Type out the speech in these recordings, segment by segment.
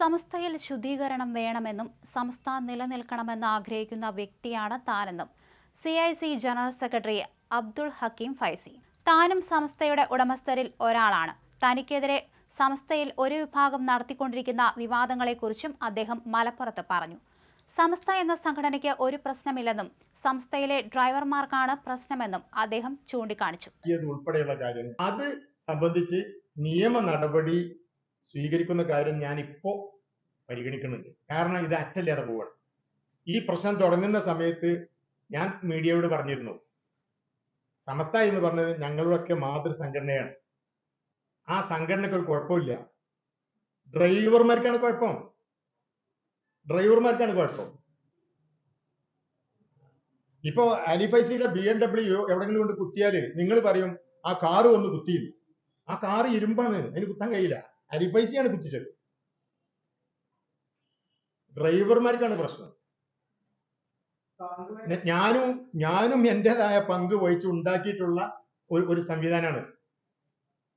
സമസ്തയിൽ ശുദ്ധീകരണം വേണമെന്നും സംസ്ഥ നിലനിൽക്കണമെന്ന് ആഗ്രഹിക്കുന്ന വ്യക്തിയാണ് താനെന്നും C I C general secretary Abdul Hakeem Faizy. താനും സംസ്ഥയുടെ ഉടമസ്ഥരിൽ ഒരാളാണ്. തനിക്കെതിരെ സംസ്ഥയിൽ ഒരു വിഭാഗം നടത്തിക്കൊണ്ടിരിക്കുന്ന വിവാദങ്ങളെക്കുറിച്ചും അദ്ദേഹം മലപ്പുറത്ത് പറഞ്ഞു. സംസ്ഥ എന്ന സംഘടനയ്ക്ക് ഒരു പ്രശ്നമില്ലെന്നും സംസ്ഥയിലെ ഡ്രൈവർമാർക്കാണ് പ്രശ്നമെന്നും അദ്ദേഹം ചൂണ്ടിക്കാണിച്ചു. ഉൾപ്പെടെയുള്ള കാര്യങ്ങൾ അത് സംബന്ധിച്ച് നിയമ നടപടി സ്വീകരിക്കുന്ന കാര്യം ഞാൻ ഇപ്പോ പരിഗണിക്കുന്നുണ്ട്. കാരണം ഇത് അറ്റല്ലാതെ പോവാണ്. ഈ പ്രശ്നം തുടങ്ങുന്ന സമയത്ത് ഞാൻ മീഡിയയോട് പറഞ്ഞിരുന്നു. സമസ്ത എന്ന് പറഞ്ഞത് ഞങ്ങളുടെയൊക്കെ മാതൃസംഘടനയാണ്. ആ സംഘടനയ്ക്ക് ഒരു കുഴപ്പമില്ല. ഡ്രൈവർമാർക്കാണ് കുഴപ്പം. ഡ്രൈവർമാർക്കാണ് കുഴപ്പം. ഇപ്പോ അലിഫൈസിയുടെ ബി എം ഡബ്ല്യു എവിടെങ്കിലും കൊണ്ട് കുത്തിയാൽ നിങ്ങൾ പറയും ആ കാറ് ഒന്ന് കുത്തിയില്ല. ആ കാറ് ഇരുമ്പാണ്. അതിന് കുത്താൻ കഴിയില്ല. അലിഫൈസിയാണ് കുത്തിച്ചത്. ഡ്രൈവർമാർക്കാണ് പ്രശ്നം. ഞാനും ഞാനും എന്റേതായ പങ്ക് വഹിച്ച് ഉണ്ടാക്കിയിട്ടുള്ള ഒരു ഒരു സംവിധാനമാണ്.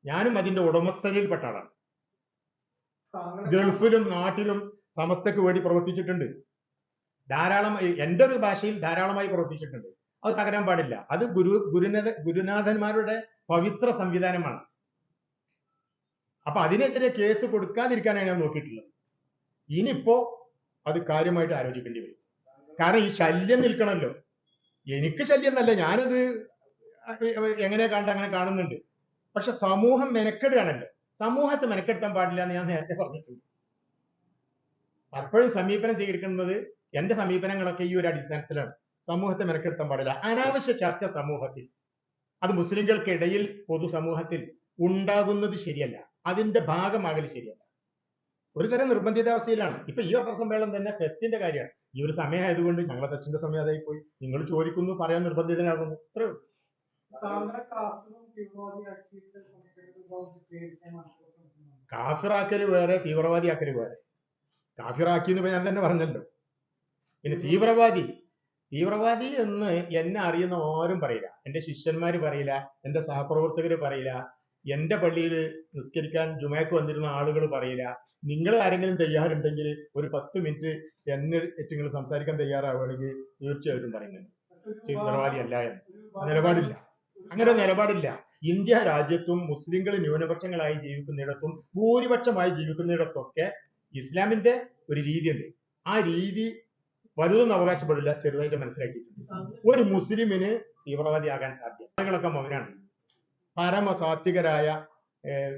ഞാനും അതിന്റെ ഉടമസ്ഥതയിൽപ്പെട്ട ആളാണ്. ഗൾഫിലും നാട്ടിലും സമസ്തക്ക് വേണ്ടി പ്രവർത്തിച്ചിട്ടുണ്ട്. ധാരാളം എന്റെ ഒരു ഭാഷയിൽ ധാരാളമായി പ്രവർത്തിച്ചിട്ടുണ്ട്. അത് തകരാൻ പാടില്ല. അത് ഗുരു ഗുരുനാഥ ഗുരുനാഥന്മാരുടെ പവിത്ര സംവിധാനമാണ്. അപ്പൊ അതിനെതിരെ കേസ് കൊടുക്കാതിരിക്കാനാണ് ഞാൻ നോക്കിയിട്ടുള്ളത്. ഇനിയിപ്പോ അത് കാര്യമായിട്ട് ആലോചിക്കേണ്ടി വരും. കാരണം ഈ ശല്യം നിൽക്കണമല്ലോ എനിക്ക് ശല്യം എന്നല്ല ഞാനത് എങ്ങനെ കണ്ട അങ്ങനെ കാണുന്നുണ്ട്. പക്ഷെ സമൂഹം മെനക്കെടുകയാണല്ലോ. സമൂഹത്തെ മെനക്കെടുത്താൻ പാടില്ല എന്ന് ഞാൻ നേരത്തെ പറഞ്ഞിട്ടുണ്ട്. പലപ്പോഴും സമീപനം സ്വീകരിക്കുന്നത് എന്റെ സമീപനങ്ങളൊക്കെ ഈ ഒരു അടിസ്ഥാനത്തിലാണ്. സമൂഹത്തെ മെനക്കെടുത്താൻ പാടില്ല. അനാവശ്യ ചർച്ച സമൂഹത്തിൽ അത് മുസ്ലിങ്ങൾക്കിടയിൽ പൊതുസമൂഹത്തിൽ ഉണ്ടാകുന്നത് ശരിയല്ല. അതിന്റെ ഭാഗമാകൽ ശരിയല്ല. ഒരു തരം നിർബന്ധിതാവസ്ഥയിലാണ്. ഇപ്പൊ ഈ പത്രസമ്മേളനം തന്നെ ഫെസ്റ്റിന്റെ കാര്യമാണ്. ഈ ഒരു സമയമായതുകൊണ്ട് ഞങ്ങളെ ഫെസ്റ്റിന്റെ സമയം അതായി പോയി നിങ്ങൾ ചോദിക്കുന്നു പറയാൻ നിർബന്ധിതനാകുന്നു. അത്രേ ഉള്ളൂ. കാഫിറാക്കൽ വേറെ തീവ്രവാദി ആക്കൽ വേറെ. കാഫിറാക്കി എന്ന് ഞാൻ തന്നെ പറഞ്ഞല്ലോ. പിന്നെ തീവ്രവാദി. തീവ്രവാദി എന്ന് എന്നെ അറിയുന്ന ആരും പറയില്ല. എന്റെ ശിഷ്യന്മാര് പറയില്ല. എന്റെ സഹപ്രവർത്തകര് പറയില്ല. എന്റെ പള്ളിയിൽ നിസ്കരിക്കാൻ ജുമയ്ക്ക് വന്നിരുന്ന ആളുകൾ പറയില്ല. നിങ്ങൾ ആരെങ്കിലും തയ്യാറുണ്ടെങ്കിൽ ഒരു പത്ത് മിനിറ്റ് എന്നെ നിങ്ങൾ സംസാരിക്കാൻ തയ്യാറാവുകയാണെങ്കിൽ തീർച്ചയായിട്ടും പറയുന്നുണ്ട് തീവ്രവാദി അല്ല എന്ന്. നിലപാടില്ല. അങ്ങനെ നിലപാടില്ല. ഇന്ത്യ രാജ്യത്തും മുസ്ലിങ്ങൾ ന്യൂനപക്ഷങ്ങളായി ജീവിക്കുന്നിടത്തും ഭൂരിപക്ഷമായി ജീവിക്കുന്നിടത്തൊക്കെ ഇസ്ലാമിന്റെ ഒരു രീതിയുണ്ട്. ആ രീതി വലുതൊന്നും അവകാശപ്പെടില്ല ചെറുതായിട്ട് മനസ്സിലാക്കിയിട്ടുണ്ട്. ഒരു മുസ്ലിമിന് തീവ്രവാദിയാകാൻ സാധ്യത. ആളുകളൊക്കെ മൗനാണ്. പരമസാത്വികരായ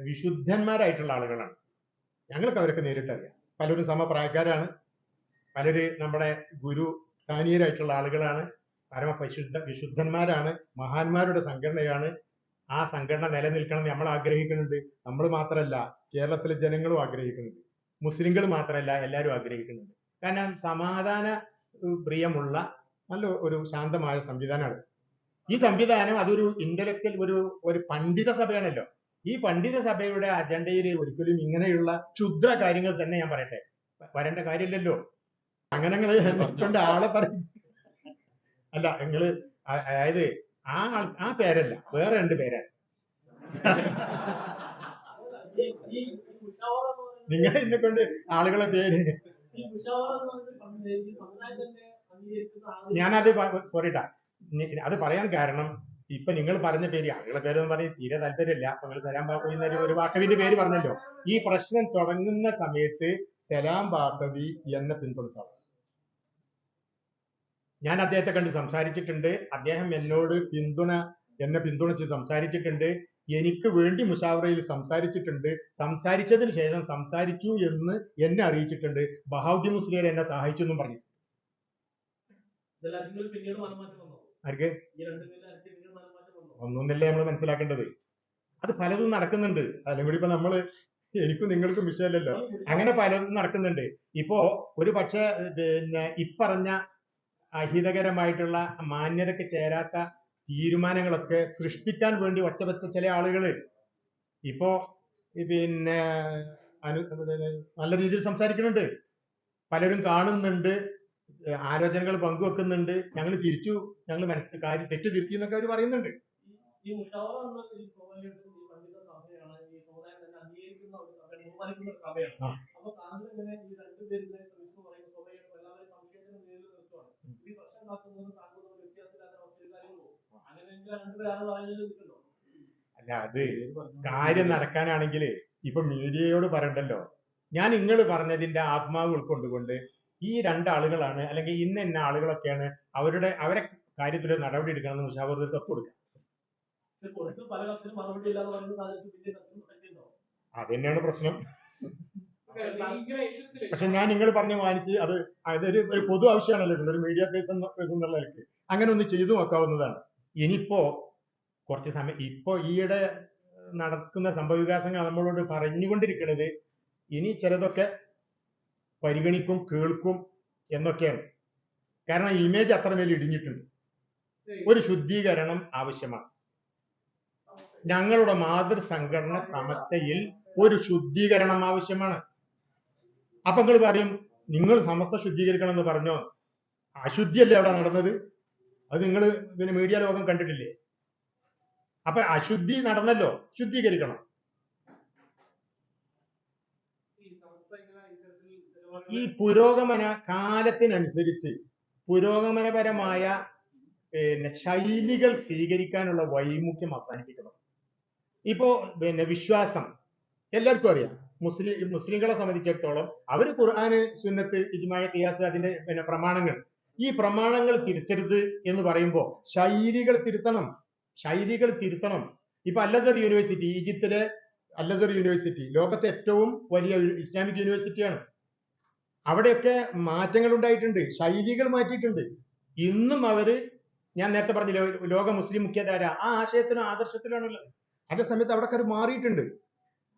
വിശുദ്ധന്മാരായിട്ടുള്ള ആളുകളാണ്. ഞങ്ങൾക്ക് അവരൊക്കെ നേരിട്ടറിയാം. പലരും സമപ്രായക്കാരാണ്. പലര് നമ്മുടെ ഗുരു സ്ഥാനീയരായിട്ടുള്ള ആളുകളാണ്. പരമ പരിശുദ്ധ വിശുദ്ധന്മാരാണ്. മഹാന്മാരുടെ സംഘടനയാണ്. ആ സംഘടന നിലനിൽക്കണം നമ്മൾ ആഗ്രഹിക്കുന്നുണ്ട്. നമ്മൾ മാത്രമല്ല കേരളത്തിലെ ജനങ്ങളും ആഗ്രഹിക്കുന്നുണ്ട്. മുസ്ലിങ്ങൾ മാത്രമല്ല എല്ലാവരും ആഗ്രഹിക്കുന്നുണ്ട്. കാരണം സമാധാന പ്രിയമുള്ള നല്ല ഒരു ശാന്തമായ സംവിധാനമാണ്. ഈ സംവിധാനം അതൊരു ഇന്റലക്ച്വൽ ഒരു ഒരു പണ്ഡിത സഭയാണല്ലോ. ഈ പണ്ഡിത സഭയുടെ അജണ്ടയിൽ ഒരിക്കലും ഇങ്ങനെയുള്ള ക്ഷുദ്ര കാര്യങ്ങൾ തന്നെ ഞാൻ പറയട്ടെ. വരേണ്ട കാര്യമില്ലല്ലോ. അങ്ങനെ കൊണ്ട് ആളെ പറയും അല്ല നിങ്ങൾ അതായത് ആ ആൾ ആ പേരല്ല വേറെ രണ്ട് പേരാണ് നിങ്ങൾ എന്നെ കൊണ്ട് ആളുകളെ പേര് ഞാനത് സോറിട്ടാ അത് പറയാൻ കാരണം ഇപ്പൊ നിങ്ങൾ പറഞ്ഞ പേര് ആളുകളെ പേരൊന്നും പറഞ്ഞ് തീരെ താല്പര്യമില്ല. അപ്പൊ നിങ്ങൾ സലാം ബാക്കവി എന്നൊരു ഒരു വാക്കവിന്റെ പേര് പറഞ്ഞല്ലോ. ഈ പ്രശ്നം തുടങ്ങുന്ന സമയത്ത് സലാം ബാപ്പവി എന്ന പിന്തുണച്ച. ഞാൻ അദ്ദേഹത്തെ കണ്ട് സംസാരിച്ചിട്ടുണ്ട്. അദ്ദേഹം എന്നോട് പിന്തുണ എന്നെ പിന്തുണച്ച് സംസാരിച്ചിട്ടുണ്ട്. എനിക്ക് വേണ്ടി മുഷാവറയിൽ സംസാരിച്ചിട്ടുണ്ട്. സംസാരിച്ചതിന് ശേഷം സംസാരിച്ചു എന്ന് എന്നെ അറിയിച്ചിട്ടുണ്ട്. ബഹാദി മുസ്ലിയർ എന്നെ സഹായിച്ചു എന്നും പറഞ്ഞു. പിന്നീട് ആർക്ക്? ഒന്നൊന്നല്ലേ നമ്മൾ മനസ്സിലാക്കേണ്ടത്. അത് പലതും നടക്കുന്നുണ്ട്. അല്ലെങ്കിൽ ഇപ്പൊ നമ്മൾ എനിക്കും നിങ്ങൾക്കും വിഷയമല്ലല്ലോ. അങ്ങനെ പലതും നടക്കുന്നുണ്ട്. ഇപ്പോ ഒരു പക്ഷെ പിന്നെ ഇപ്പറഞ്ഞ അഹിതകരമായിട്ടുള്ള മാന്യതയ്ക്ക് ചേരാത്ത തീരുമാനങ്ങളൊക്കെ സൃഷ്ടിക്കാൻ വേണ്ടി ഒച്ചവെച്ച ചില ആളുകൾ ഇപ്പോ പിന്നെ അനു നല്ല രീതിയിൽ സംസാരിക്കുന്നുണ്ട്. പലരും കാണുന്നുണ്ട്. ആലോചനകൾ പങ്കുവെക്കുന്നുണ്ട്. ഞങ്ങൾ തിരിച്ചു ഞങ്ങൾ മനസ്സിൽ കാര്യം തെറ്റു തിരുത്തി എന്നൊക്കെ അവർ പറയുന്നുണ്ട്. അല്ല അത് കാര്യം നടക്കാനാണെങ്കിൽ ഇപ്പൊ മീഡിയയോട് പറയണ്ടല്ലോ. ഞാൻ നിങ്ങൾ പറഞ്ഞതിന്റെ ആത്മാവ് ഉൾക്കൊണ്ടുകൊണ്ട് ഈ രണ്ടാളുകളാണ് അല്ലെങ്കിൽ ഇന്ന ഇന്ന ആളുകളൊക്കെയാണ് അവരുടെ അവരെ കാര്യത്തിൽ നടപടി എടുക്കണമെന്ന് എന്ന് കത്ത് പറ്റുന്നുണ്ടോ അത് തന്നെയാണ് പ്രശ്നം പക്ഷെ ഞാൻ നിങ്ങൾ പറഞ്ഞ് വാങ്ങിച്ച് അത് അതൊരു ഒരു പൊതു ആവശ്യമാണല്ലോ ഒരു മീഡിയ പേസ് എന്നുള്ള നിലയ്ക്ക്. അങ്ങനെ ഒന്ന് ചെയ്തു നോക്കാവുന്നതാണ്. ഇനിയിപ്പോ കുറച്ച് സമയം ഇപ്പോ ഈയിടെ നടക്കുന്ന സംഭവ വികാസങ്ങൾ നമ്മളോട് പറഞ്ഞുകൊണ്ടിരിക്കുന്നത് ഇനി ചിലതൊക്കെ പരിഗണിക്കും കേൾക്കും എന്നൊക്കെയാണ്. കാരണം ഇമേജ് അത്രമേൽ ഇടിഞ്ഞിട്ടുണ്ട്. ഒരു ശുദ്ധീകരണം ആവശ്യമാണ്. ഞങ്ങളുടെ മാതൃ സംഘടന സമസ്തയിൽ ഒരു ശുദ്ധീകരണം ആവശ്യമാണ്. അപ്പൊ നിങ്ങൾ പറയും നിങ്ങൾ സമസ്ത ശുദ്ധീകരിക്കണം എന്ന് പറഞ്ഞോ? അശുദ്ധിയല്ലേ അവിടെ നടന്നത്? അത് നിങ്ങൾ പിന്നെ മീഡിയ ലോകം കണ്ടിട്ടില്ലേ? അപ്പൊ അശുദ്ധി നടന്നല്ലോ ശുദ്ധീകരിക്കണം. ഈ പുരോഗമന കാലത്തിനനുസരിച്ച് പുരോഗമനപരമായ പിന്നെ ശൈലികൾ സ്വീകരിക്കാനുള്ള വൈമുഖ്യം അവസാനിപ്പിക്കണം ഇപ്പോ പിന്നെ വിശ്വാസം. എല്ലാവർക്കും അറിയാം. മുസ്ലിം മുസ്ലിങ്ങളെ സംബന്ധിച്ചിടത്തോളം അവർ ഖുർആന് സുന്നത്ത് ഇജ്മായ ഖിയാസ് അതിന്റെ പിന്നെ പ്രമാണങ്ങൾ. ഈ പ്രമാണങ്ങൾ തിരുത്തരുത് എന്ന് പറയുമ്പോൾ ശൈലികൾ തിരുത്തണം. ശൈലികൾ തിരുത്തണം. ഇപ്പൊ അല്ലസർ യൂണിവേഴ്സിറ്റി ഈജിപ്തിലെ അല്ലസർ യൂണിവേഴ്സിറ്റി ലോകത്തെ ഏറ്റവും വലിയ ഇസ്ലാമിക് യൂണിവേഴ്സിറ്റിയാണ്. അവിടെയൊക്കെ മാറ്റങ്ങൾ ഉണ്ടായിട്ടുണ്ട്. ശൈലികൾ മാറ്റിയിട്ടുണ്ട്. ഇന്നും അവർ ഞാൻ നേരത്തെ പറഞ്ഞില്ലേ ലോക മുസ്ലിം മുഖ്യധാര ആ ആശയത്തിനും ആദർശത്തിലാണുള്ളത് അതേ സമയത്ത് അവിടെ അത് മാറിയിട്ടുണ്ട്.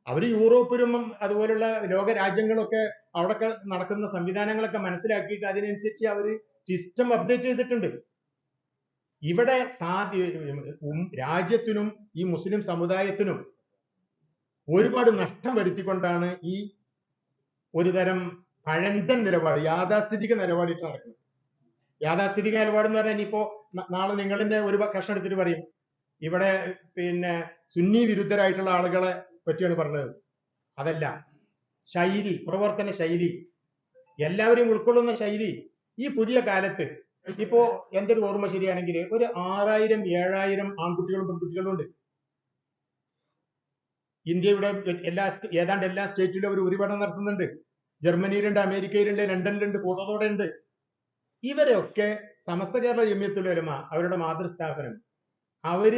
അവർ യൂറോപ്പിലും അതുപോലുള്ള ലോക രാജ്യങ്ങളൊക്കെ അവിടെ നടക്കുന്ന സംവിധാനങ്ങളൊക്കെ മനസ്സിലാക്കിയിട്ട് അതിനനുസരിച്ച് അവർ സിസ്റ്റം അപ്ഡേറ്റ് ചെയ്തിട്ടുണ്ട്. ഇവിടെ സാധ്യ രാജ്യത്തിനും ഈ മുസ്ലിം സമുദായത്തിനും ഒരുപാട് നഷ്ടം വരുത്തിക്കൊണ്ടാണ് ഈ ഒരു തരം പഴഞ്ചൻ നിലപാട് യാഥാസ്ഥിതിക നിലപാടിട്ട് നടക്കുന്നത്. യാഥാസ്ഥിതിക നിലപാട് എന്ന് പറഞ്ഞാൽ ഇനിയിപ്പോ നാളെ നിങ്ങളിന്റെ ഒരു കഷ്ണം എടുത്തിട്ട് പറയും. ഇവിടെ പിന്നെ സുന്നി വിരുദ്ധരായിട്ടുള്ള ആളുകളെ പറ്റിയാണ് പറഞ്ഞത്. അതല്ല ശൈലി പ്രവർത്തന ശൈലി. എല്ലാവരെയും ഉൾക്കൊള്ളുന്ന ശൈലി. ഈ പുതിയ കാലത്ത് ഇപ്പോ എന്റെ ഒരു ഓർമ്മ ശരിയാണെങ്കിൽ ഒരു ആറായിരം ഏഴായിരം ആൺകുട്ടികളും പെൺകുട്ടികളും ഉണ്ട്. ഇന്ത്യയുടെ എല്ലാ ഏതാണ്ട് എല്ലാ സ്റ്റേറ്റിലും അവർ ഉപരിപഠനം നടത്തുന്നുണ്ട്. ജർമ്മനിയിലുണ്ട് അമേരിക്കയിലുണ്ട് ലണ്ടനിലുണ്ട് കൂട്ടത്തോടെ ഉണ്ട്. ഇവരൊക്കെ സമസ്ത കേരള ജമ്യത്തുൽ ഉലമ അവരുടെ മാതൃസ്ഥാപനം. അവർ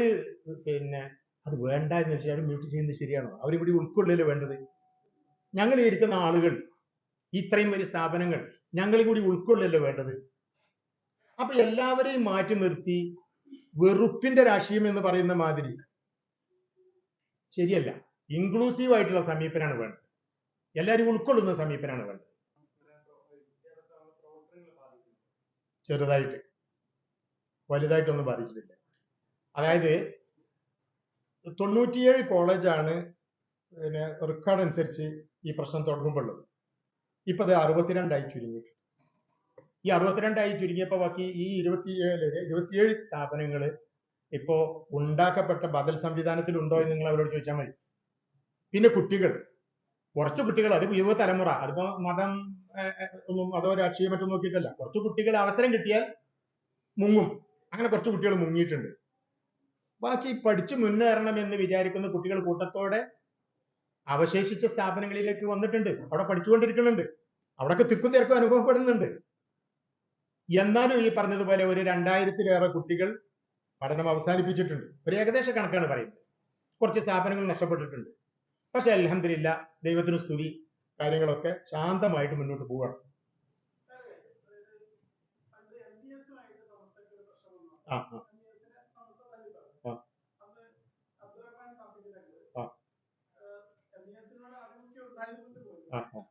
പിന്നെ അത് വേണ്ട എന്ന് വെച്ചാൽ മ്യൂട്ട് ചെയ്യുന്നത് ശരിയാണോ? ഇവിടെ ഉൾക്കൊള്ളൽ വേണ്ടത്? ഞങ്ങൾ ഇരിക്കുന്ന ആളുകൾ ഇത്രയും വലിയ സ്ഥാപനങ്ങൾ ഞങ്ങൾ കൂടി ഉൾക്കൊള്ളല്ലേ വേണ്ടത്? അപ്പൊ എല്ലാവരെയും മാറ്റി നിർത്തി വെറുപ്പിന്റെ രാഷ്ട്രീയം എന്ന് പറയുന്ന മാതിരി. ശരിയല്ല ഇൻക്ലൂസീവ് ആയിട്ടുള്ള സമീപനാണ് വേണ്ടത്. എല്ലാവരും ഉൾക്കൊള്ളുന്ന സമീപനാണ് വേണ്ടത്. ചെറുതായിട്ട്. വലുതായിട്ടൊന്നും ബാധിച്ചിട്ടില്ല. അതായത് തൊണ്ണൂറ്റിയേഴ് കോളേജാണ് പിന്നെ റെക്കോർഡ് അനുസരിച്ച് ഈ പ്രശ്നം തുടങ്ങുമ്പോൾ ഉള്ളത് ഇപ്പൊ അത് അറുപത്തിരണ്ടായി ചുരുങ്ങി ഈ അറുപത്തിരണ്ടായി ചുരുങ്ങിയപ്പോ ബാക്കി ഈ ഇരുപത്തിയേഴ് ഇരുപത്തിയേഴ് സ്ഥാപനങ്ങൾ ഇപ്പോ ഉണ്ടാക്കപ്പെട്ട ബദൽ സംവിധാനത്തിൽ ഉണ്ടോ എന്ന് നിങ്ങൾ അവരോട് ചോദിച്ചാൽ മതി. പിന്നെ കുട്ടികൾ. കുറച്ച് കുട്ടികൾ അത് യുവതലമുറ അതിപ്പോ മതം ഒന്നും അതോ രാഷ്ട്രീയം മറ്റും നോക്കിയിട്ടല്ല. കുറച്ച് കുട്ടികൾ അവസരം കിട്ടിയാൽ മുങ്ങും. അങ്ങനെ കുറച്ച് കുട്ടികൾ മുങ്ങിയിട്ടുണ്ട്. ബാക്കി പഠിച്ചു മുന്നേറണം എന്ന് വിചാരിക്കുന്ന കുട്ടികൾ കൂട്ടത്തോടെ അവശേഷിച്ച സ്ഥാപനങ്ങളിലേക്ക് വന്നിട്ടുണ്ട്. അവിടെ പഠിച്ചുകൊണ്ടിരിക്കുന്നുണ്ട്. അവിടൊക്കെ തിക്കും തിരക്കും അനുഭവപ്പെടുന്നുണ്ട്. എന്നാലും ഈ പറഞ്ഞതുപോലെ ഒരു രണ്ടായിരത്തിലേറെ കുട്ടികൾ പഠനം അവസാനിപ്പിച്ചിട്ടുണ്ട്. ഒരു ഏകദേശ കണക്കാണ് പറയുന്നത്. കുറച്ച് സ്ഥാപനങ്ങൾ നഷ്ടപ്പെട്ടിട്ടുണ്ട്. പക്ഷെ അലഹമില്ല ദൈവത്തിന് സ്തുതി. കാര്യങ്ങളൊക്കെ ശാന്തമായിട്ട് മുന്നോട്ട് ആ. ആ. ആ. ആ ആ.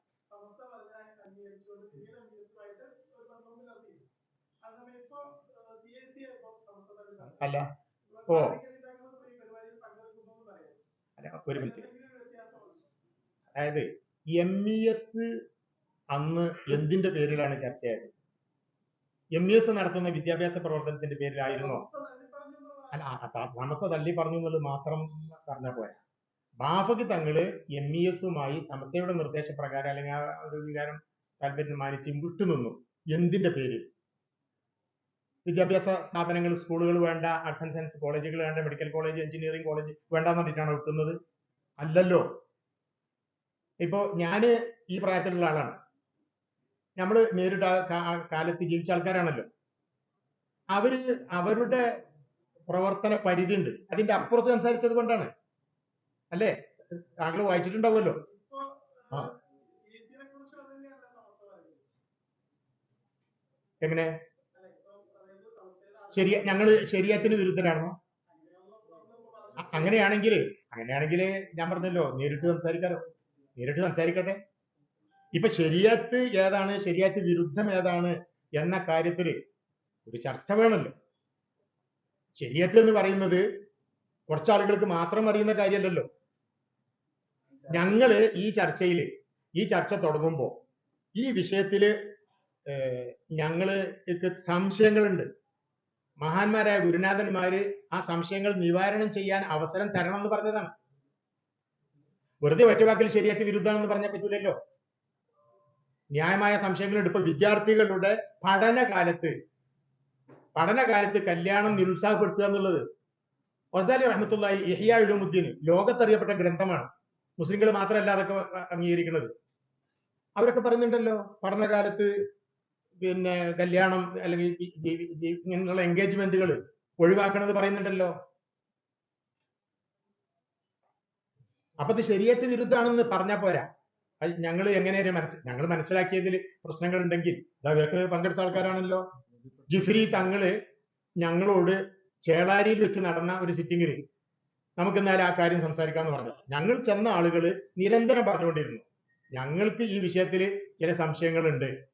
അല്ല. ഓ. അല്ല ഒരു മിനിറ്റ്. അതായത് എം ഇ എസ് അന്ന് എന്തിന്റെ പേരിലാണ് ചർച്ചയായത്? എം ഇ എസ് നടത്തുന്ന വിദ്യാഭ്യാസ പ്രവർത്തനത്തിന്റെ പേരിലായിരുന്നോ? അല്ല നമുക്ക് തള്ളി പറഞ്ഞു എന്നുള്ളത് മാത്രം പറഞ്ഞ പോരാ. ബാഫക്ക് തങ്ങൾ എം ഇ എസുമായി സമസ്തയുടെ നിർദ്ദേശപ്രകാരം അല്ലെങ്കിൽ ആ ഒരു വികാരം താല്പര്യം മാനിച്ച് വിട്ടുനിന്നു എന്തിന്റെ പേരിൽ? വിദ്യാഭ്യാസ സ്ഥാപനങ്ങൾ സ്കൂളുകൾ വേണ്ട ആർട്സ് ആൻഡ് സയൻസ് കോളേജുകൾ വേണ്ട മെഡിക്കൽ കോളേജ് എഞ്ചിനീയറിംഗ് കോളേജ് വേണ്ടാന്ന് പറഞ്ഞിട്ടാണോ വിട്ടുന്നത്? അല്ലല്ലോ. ഇപ്പോ ഞാൻ ഈ പ്രായത്തിലുള്ള ആളാണ്. നമ്മൾ നേരിട്ട് കാലത്ത് ജീവിച്ച ആൾക്കാരാണല്ലോ. അവർ അവരുടെ പ്രവർത്തന പരിധി ഉണ്ട് അതിന്റെ അപ്പുറത്ത് സംസാരിച്ചത് കൊണ്ടാണ്. അല്ലേ? താങ്കൾ വായിച്ചിട്ടുണ്ടാവുമല്ലോ. എങ്ങനെ? ശരി ഞങ്ങൾ ശരിയത്തിന് വിരുദ്ധരാണോ? അങ്ങനെയാണെങ്കിൽ അങ്ങനെയാണെങ്കിൽ ഞാൻ പറഞ്ഞല്ലോ നേരിട്ട് സംസാരിക്കാലോ. നേരിട്ട് സംസാരിക്കട്ടെ. ഇപ്പൊ ശരിയത്ത് ഏതാണ്? ശരിയത്ത് വിരുദ്ധം ഏതാണ്? എന്ന കാര്യത്തിൽ ഒരു ചർച്ച വേണമല്ലോ. ശരിയത്ത് എന്ന് പറയുന്നത് കുറച്ചാളുകൾക്ക് മാത്രം അറിയുന്ന കാര്യമല്ലല്ലോ. ഞങ്ങൾ ഈ ചർച്ചയിൽ ഈ ചർച്ച തുടങ്ങുമ്പോ ഈ വിഷയത്തിൽ ഞങ്ങൾക്ക് സംശയങ്ങളുണ്ട്. മഹാന്മാരായ ഗുരുനാഥന്മാര് ആ സംശയങ്ങൾ നിവാരണം ചെയ്യാൻ അവസരം തരണം എന്ന് പറഞ്ഞതാണ്. വെറുതെ ഒറ്റവാക്കിൽ ശരിയാക്കി വിരുദ്ധമാണെന്ന് പറഞ്ഞാൽ പറ്റൂലല്ലോ. ന്യായമായ സംശയങ്ങളുണ്ട്. ഇപ്പൊ വിദ്യാർത്ഥികളുടെ പഠനകാലത്ത് പഠനകാലത്ത് കല്യാണം നിരുത്സാഹപ്പെടുത്തുക എന്നുള്ളത് വസാലി റഹ്മത്തുള്ളാഹി ഇഹിയ ഉലുമുദ്ദീൻ ലോകത്തറിയപ്പെട്ട ഗ്രന്ഥമാണ്. മുസ്ലിങ്ങൾ മാത്രമല്ല അതൊക്കെ അംഗീകരിക്കുന്നത്. അവരൊക്കെ പറയുന്നുണ്ടല്ലോ പഠനകാലത്ത് പിന്നെ കല്യാണം അല്ലെങ്കിൽ ഇങ്ങനെയുള്ള എൻഗേജ്മെന്റുകൾ ഒഴിവാക്കണമെന്ന് പറയുന്നുണ്ടല്ലോ. അപ്പൊ ഇത് ശരിയായിട്ട് വിരുദ്ധാണെന്ന് പറഞ്ഞാൽ പോരാ. അത് ഞങ്ങൾ എങ്ങനെയാണ് മനസ്സ് ഞങ്ങൾ മനസ്സിലാക്കിയതിൽ പ്രശ്നങ്ങൾ ഉണ്ടെങ്കിൽ ഇവർക്ക് പങ്കെടുത്ത ആൾക്കാരാണല്ലോ. ജിഫ്രി തങ്ങൾ ഞങ്ങളോട് ചേളാരിയിൽ വെച്ച് നടന്ന ഒരു സിറ്റിംഗിൽ നമുക്ക് എന്നാലും ആ കാര്യം സംസാരിക്കാന്ന് പറഞ്ഞു. ഞങ്ങൾ ചെന്ന ആളുകൾ നിരന്തരം പറഞ്ഞുകൊണ്ടിരുന്നു. ഞങ്ങൾക്ക് ഈ വിഷയത്തിൽ ചില സംശയങ്ങളുണ്ട്.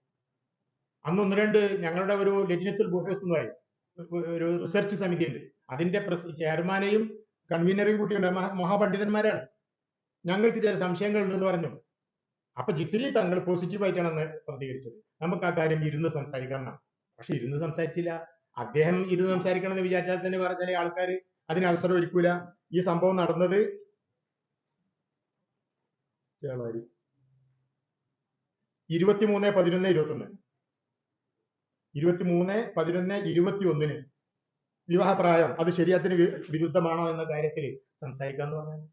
അന്ന് ഒന്ന് രണ്ട് ഞങ്ങളുടെ ഒരു ലജ്നത്തുൽ ബുഹൂസ് എന്ന് പറയും. ഒരു റിസർച്ച് സമിതി ഉണ്ട് അതിന്റെ ചെയർമാനെയും കൺവീനറെയും കൂട്ടിയുണ്ട്. മഹാ- മഹാപണ്ഡിതന്മാരാണ്. ഞങ്ങൾക്ക് ചില സംശയങ്ങൾ ഉണ്ടെന്ന് പറഞ്ഞു. അപ്പൊ ജിഫിലി തങ്ങൾ പോസിറ്റീവ് ആയിട്ടാണ് അന്ന് പ്രതികരിച്ചത്. നമുക്ക് ആ കാര്യം ഇരുന്ന് സംസാരിക്കാം എന്നാണ് പക്ഷെ ഇരുന്ന് സംസാരിച്ചില്ല. അദ്ദേഹം ഇരുന്ന് സംസാരിക്കണം എന്ന് വിചാരിച്ചാൽ തന്നെ വേറെ ചില ആൾക്കാർ അതിന് അവസരം ഒരുക്കൂല. ഈ സംഭവം നടന്നത് ഇരുപത്തിമൂന്ന് പതിനൊന്ന് ഇരുപത്തൊന്ന്. ഇരുപത്തിമൂന്ന് പതിനൊന്ന് ഇരുപത്തി ഒന്നിന് വിവാഹപ്രായം. അത് ശരിയത്തിന് വിരുദ്ധമാണോ എന്ന കാര്യത്തിൽ സംസാരിക്കാന്ന് പറഞ്ഞു